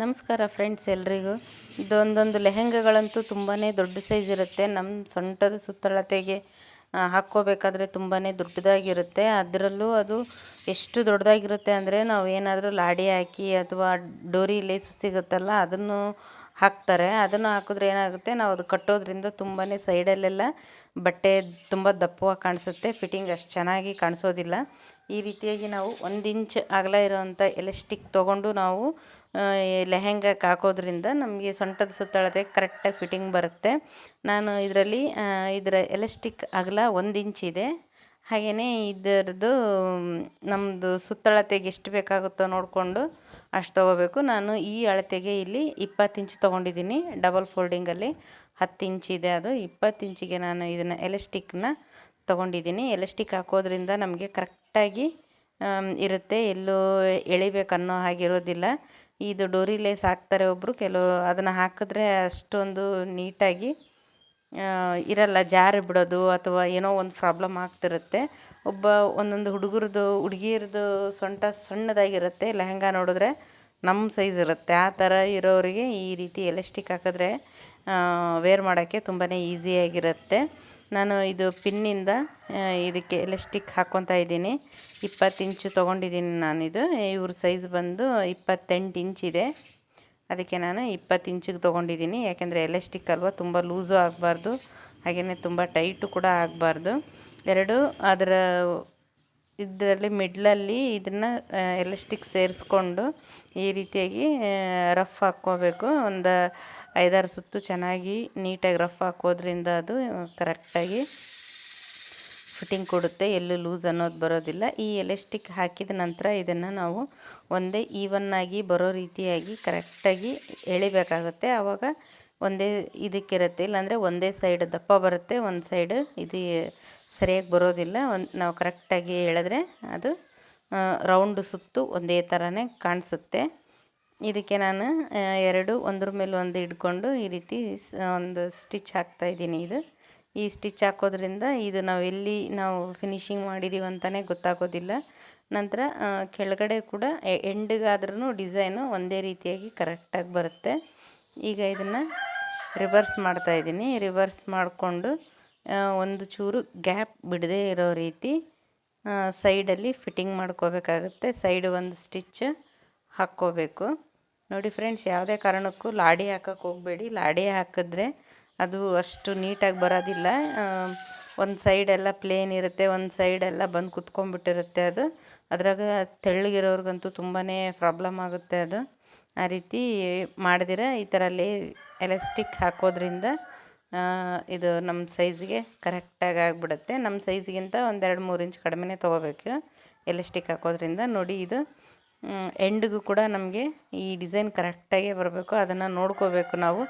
ನಮಸ್ಕಾರ ಫ್ರೆಂಡ್ಸ್ ಎಲ್ರಿಗೂ. ಇದೊಂದೊಂದು ಲೆಹೆಂಗಗಳಂತೂ ತುಂಬಾ ದೊಡ್ಡ ಸೈಜ್ ಇರುತ್ತೆ. ನಮ್ಮ ಸೊಂಟದ ಸುತ್ತಳತೆಗೆ ಹಾಕ್ಕೋಬೇಕಾದ್ರೆ ತುಂಬಾ ದೊಡ್ಡದಾಗಿರುತ್ತೆ. ಅದರಲ್ಲೂ ಅದು ಎಷ್ಟು ದೊಡ್ಡದಾಗಿರುತ್ತೆ ಅಂದರೆ ನಾವು ಏನಾದರೂ ಲಾಡಿ ಹಾಕಿ ಅಥವಾ ಡೋರಿ ಲೇಸ್ ಸಿಗುತ್ತಲ್ಲ, ಅದನ್ನು ಹಾಕ್ತಾರೆ. ಅದನ್ನು ಹಾಕಿದ್ರೆ ಏನಾಗುತ್ತೆ, ನಾವು ಅದು ಕಟ್ಟೋದ್ರಿಂದ ತುಂಬಾ ಸೈಡಲ್ಲೆಲ್ಲ ಬಟ್ಟೆ ತುಂಬ ದಪ್ಪವಾಗಿ ಕಾಣಿಸುತ್ತೆ. ಫಿಟ್ಟಿಂಗ್ ಅಷ್ಟು ಚೆನ್ನಾಗಿ ಕಾಣಿಸೋದಿಲ್ಲ. ಈ ರೀತಿಯಾಗಿ ನಾವು ಒಂದು ಇಂಚ್ ಅಗಲ ಇರೋವಂಥ ಎಲೆಸ್ಟಿಕ್ ತೊಗೊಂಡು ನಾವು ಲೆಹೆಂಗಕ್ಕೆ ಹಾಕೋದ್ರಿಂದ ನಮಗೆ ಸೊಂಟದ ಸುತ್ತಳತೆ ಕರೆಕ್ಟಾಗಿ ಫಿಟ್ಟಿಂಗ್ ಬರುತ್ತೆ. ನಾನು ಇದರಲ್ಲಿ ಇದರ ಎಲೆಸ್ಟಿಕ್ ಅಗಲ ಒಂದು ಇಂಚ್ ಇದೆ. ಹಾಗೆಯೇ ಇದರದ್ದು ನಮ್ಮದು ಸುತ್ತಳತೆಗೆ ಎಷ್ಟು ಬೇಕಾಗುತ್ತೋ ನೋಡಿಕೊಂಡು ಅಷ್ಟು ತೊಗೋಬೇಕು. ನಾನು ಈ ಅಳತೆಗೆ ಇಲ್ಲಿ ಇಪ್ಪತ್ತು ಇಂಚ್ ತೊಗೊಂಡಿದ್ದೀನಿ ಡಬಲ್ ಫೋಲ್ಡಿಂಗಲ್ಲಿ ಹತ್ತು ಇಂಚ್ ಇದೆ ಅದು. ಇಪ್ಪತ್ತು ಇಂಚಿಗೆ ನಾನು ಇದನ್ನು ಎಲೆಸ್ಟಿಕ್ನ ತೊಗೊಂಡಿದ್ದೀನಿ. ಎಲೆಸ್ಟಿಕ್ ಹಾಕೋದ್ರಿಂದ ನಮಗೆ ಕರೆಕ್ಟಾಗಿ ಇರುತ್ತೆ. ಎಲ್ಲೂ ಎಳಿಬೇಕನ್ನೋ ಹಾಗಿರೋದಿಲ್ಲ. ಇದು ಡೋರಿ ಲೇಸ್ ಹಾಕ್ತಾರೆ ಒಬ್ಬರು ಕೆಲವು ಅದನ್ನು ಹಾಕಿದ್ರೆ ಅಷ್ಟೊಂದು ನೀಟಾಗಿ ಇರಲ್ಲ. ಜಾರಿ ಬಿಡೋದು ಅಥವಾ ಏನೋ ಒಂದು ಪ್ರಾಬ್ಲಮ್ ಆಗ್ತಿರುತ್ತೆ. ಒಬ್ಬ ಒಂದೊಂದು ಹುಡುಗರದು, ಹುಡುಗಿಯರದು ಸೊಂಟ ಸಣ್ಣದಾಗಿರುತ್ತೆ. ಲೆಹಂಗ ನೋಡಿದ್ರೆ ನಮ್ಮ ಸೈಜ್ ಇರುತ್ತೆ. ಆ ಥರ ಇರೋರಿಗೆ ಈ ರೀತಿ ಎಲೆಸ್ಟಿಕ್ ಹಾಕಿದ್ರೆ ವೇರ್ ಮಾಡೋಕ್ಕೆ ತುಂಬಾ ಈಸಿಯಾಗಿರುತ್ತೆ ನಾನು ಇದು ಪಿನ್ನಿಂದ ಇದಕ್ಕೆ ಎಲೆಸ್ಟಿಕ್ ಹಾಕ್ಕೊತಾ ಇದ್ದೀನಿ. ಇಪ್ಪತ್ತು ಇಂಚು ತೊಗೊಂಡಿದ್ದೀನಿ ನಾನಿದು. ಇವ್ರ ಸೈಜ್ ಬಂದು ಇಪ್ಪತ್ತೆಂಟು ಇಂಚಿದೆ ಅದಕ್ಕೆ ನಾನು ಇಪ್ಪತ್ತು ಇಂಚಿಗೆ ತೊಗೊಂಡಿದ್ದೀನಿ. ಯಾಕೆಂದರೆ ಎಲೆಸ್ಟಿಕ್ ಅಲ್ವಾ, ತುಂಬ ಲೂಸು ಆಗಬಾರ್ದು. ಹಾಗೆಯೇ ತುಂಬ ಟೈಟು ಕೂಡ ಆಗಬಾರ್ದು. ಎರಡು, ಅದರ ಇದರಲ್ಲಿ ಮಿಡ್ಲಲ್ಲಿ ಇದನ್ನು ಎಲೆಸ್ಟಿಕ್ ಸೇರಿಸ್ಕೊಂಡು ಈ ರೀತಿಯಾಗಿ ರಫ್ ಹಾಕ್ಕೋಬೇಕು. ಒಂದು ಐದಾರು ಸುತ್ತು ಚೆನ್ನಾಗಿ ನೀಟಾಗಿ ರಫ್ ಹಾಕೋದ್ರಿಂದ ಅದು ಕರೆಕ್ಟಾಗಿ ಫಿಟ್ಟಿಂಗ್ ಕೊಡುತ್ತೆ. ಎಲ್ಲೂ ಲೂಸ್ ಅನ್ನೋದು ಬರೋದಿಲ್ಲ. ಈ ಎಲೆಸ್ಟಿಕ್ ಹಾಕಿದ ನಂತರ ಇದನ್ನು ನಾವು ಒಂದೇ ಈವನ್ನಾಗಿ ಬರೋ ರೀತಿಯಾಗಿ ಕರೆಕ್ಟಾಗಿ ಎಳಿಬೇಕಾಗುತ್ತೆ. ಆವಾಗ ಒಂದೇ ಇದಕ್ಕಿರುತ್ತೆ. ಇಲ್ಲಾಂದರೆ ಒಂದೇ ಸೈಡ್ ದಪ್ಪ ಬರುತ್ತೆ. ಒಂದು ಸೈಡ್ ಇದು ಸರಿಯಾಗಿ ಬರೋದಿಲ್ಲ. ಒಂದು, ನಾವು ಕರೆಕ್ಟಾಗಿ ಎಳೆದ್ರೆ ಅದು ರೌಂಡ್ ಸುತ್ತು ಒಂದೇ ಥರನೇ ಕಾಣಿಸುತ್ತೆ. ಇದಕ್ಕೆ ನಾನು ಎರಡು ಒಂದ್ರ ಮೇಲೆ ಒಂದು ಇಟ್ಕೊಂಡು ಈ ರೀತಿ ಒಂದು ಸ್ಟಿಚ್ ಹಾಕ್ತಾ ಇದ್ದೀನಿ ಇದು. ಈ ಸ್ಟಿಚ್ ಹಾಕೋದ್ರಿಂದ ಇದು ನಾವು ಎಲ್ಲಿ ನಾವು ಫಿನಿಶಿಂಗ್ ಮಾಡಿದ್ದೀವಿ ಅಂತಲೇ ಗೊತ್ತಾಗೋದಿಲ್ಲ. ನಂತರ ಕೆಳಗಡೆ ಕೂಡ ಎಂಡಿಗಾದ್ರೂ ಡಿಸೈನು ಒಂದೇ ರೀತಿಯಾಗಿ ಕರೆಕ್ಟಾಗಿ ಬರುತ್ತೆ. ಈಗ ಇದನ್ನು ರಿವರ್ಸ್ ಮಾಡ್ತಾ ಇದ್ದೀನಿ. ರಿವರ್ಸ್ ಮಾಡಿಕೊಂಡು ಒಂದು ಚೂರು ಗ್ಯಾಪ್ ಬಿಡದೆ ಇರೋ ರೀತಿ ಸೈಡಲ್ಲಿ ಫಿಟ್ಟಿಂಗ್ ಮಾಡ್ಕೋಬೇಕಾಗುತ್ತೆ. ಸೈಡ್ ಒಂದು ಸ್ಟಿಚ್ ಹಾಕ್ಕೋಬೇಕು. ನೋಡಿ ಫ್ರೆಂಡ್ಸ್, ಯಾವುದೇ ಕಾರಣಕ್ಕೂ ಲಾಡಿ ಹಾಕೋಕ್ಕೆ ಹೋಗಬೇಡಿ. ಲಾಡಿ ಹಾಕಿದ್ರೆ ಅದು ಅಷ್ಟು ನೀಟಾಗಿ ಬರೋದಿಲ್ಲ. ಒಂದು ಸೈಡೆಲ್ಲ ಪ್ಲೇನ್ ಇರುತ್ತೆ, ಒಂದು ಸೈಡೆಲ್ಲ ಬಂದು ಕುತ್ಕೊಂಡ್ಬಿಟ್ಟಿರುತ್ತೆ ಅದು. ಅದ್ರಾಗ ತೆಳ್ಳಗಿರೋರ್ಗಂತೂ ತುಂಬಾ ಪ್ರಾಬ್ಲಮ್ ಆಗುತ್ತೆ ಅದು. ಆ ರೀತಿ ಮಾಡಿದಿರ, ಈ ಥರ ಲೇ ಎಲಾಸ್ಟಿಕ್ ಹಾಕೋದ್ರಿಂದ ಇದು ನಮ್ಮ ಸೈಜ್ಗೆ ಕರೆಕ್ಟಾಗಿ ಆಗಿಬಿಡುತ್ತೆ. ನಮ್ಮ ಸೈಜ್ಗಿಂತ ಒಂದೆರಡು ಮೂರು ಇಂಚ್ ಕಡಿಮೆನೇ ತೊಗೋಬೇಕು ಎಲಾಸ್ಟಿಕ್ ಹಾಕೋದ್ರಿಂದ. ನೋಡಿ ಇದು ಎಂಡಿಗೂ ಕೂಡ ನಮಗೆ ಈ ಡಿಸೈನ್ ಕರೆಕ್ಟಾಗೇ ಬರಬೇಕು. ಅದನ್ನು ನೋಡ್ಕೋಬೇಕು ನಾವು.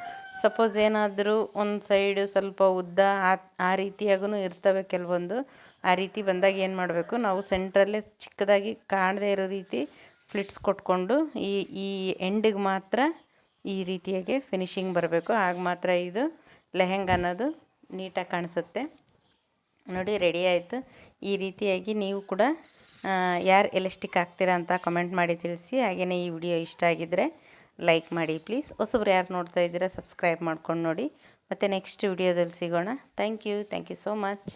ಸಪೋಸ್ ಏನಾದರೂ ಒಂದು ಸೈಡು ಸ್ವಲ್ಪ ಉದ್ದ ಆ ಆ ರೀತಿಯಾಗೂ ಇರ್ತವೆ ಕೆಲವೊಂದು. ಆ ರೀತಿ ಬಂದಾಗ ಏನು ಮಾಡಬೇಕು? ನಾವು ಸೆಂಟ್ರಲ್ಲೇ ಚಿಕ್ಕದಾಗಿ ಕಾಣದೇ ಇರೋ ರೀತಿ ಫ್ಲಿಟ್ಸ್ ಕೊಟ್ಕೊಂಡು ಈ ಈ ಎಂಡಿಗೆ ಮಾತ್ರ ಈ ರೀತಿಯಾಗಿ ಫಿನಿಶಿಂಗ್ ಬರಬೇಕು. ಆಗ ಮಾತ್ರ ಇದು ಲೆಹೆಂಗ ಅನ್ನೋದು ನೀಟಾಗಿ ಕಾಣಿಸುತ್ತೆ. ನೋಡಿ ರೆಡಿ ಆಯಿತು. ಈ ರೀತಿಯಾಗಿ ನೀವು ಕೂಡ ಯಾರು ಎಲೆಸ್ಟಿಕ್ ಹಾಕ್ತೀರಾ ಅಂತ ಕಮೆಂಟ್ ಮಾಡಿ ತಿಳಿಸಿ. ಹಾಗೆಯೇ ಈ ವಿಡಿಯೋ ಇಷ್ಟ ಆಗಿದ್ದರೆ ಲೈಕ್ ಮಾಡಿ ಪ್ಲೀಸ್ ಹೊಸಬ್ರು ಯಾರು ನೋಡ್ತಾ ಇದ್ದೀರಾ ಸಬ್ಸ್ಕ್ರೈಬ್ ಮಾಡ್ಕೊಂಡು ನೋಡಿ. ಮತ್ತು ನೆಕ್ಸ್ಟ್ ವಿಡಿಯೋದಲ್ಲಿ ಸಿಗೋಣ. Thank you thank you so much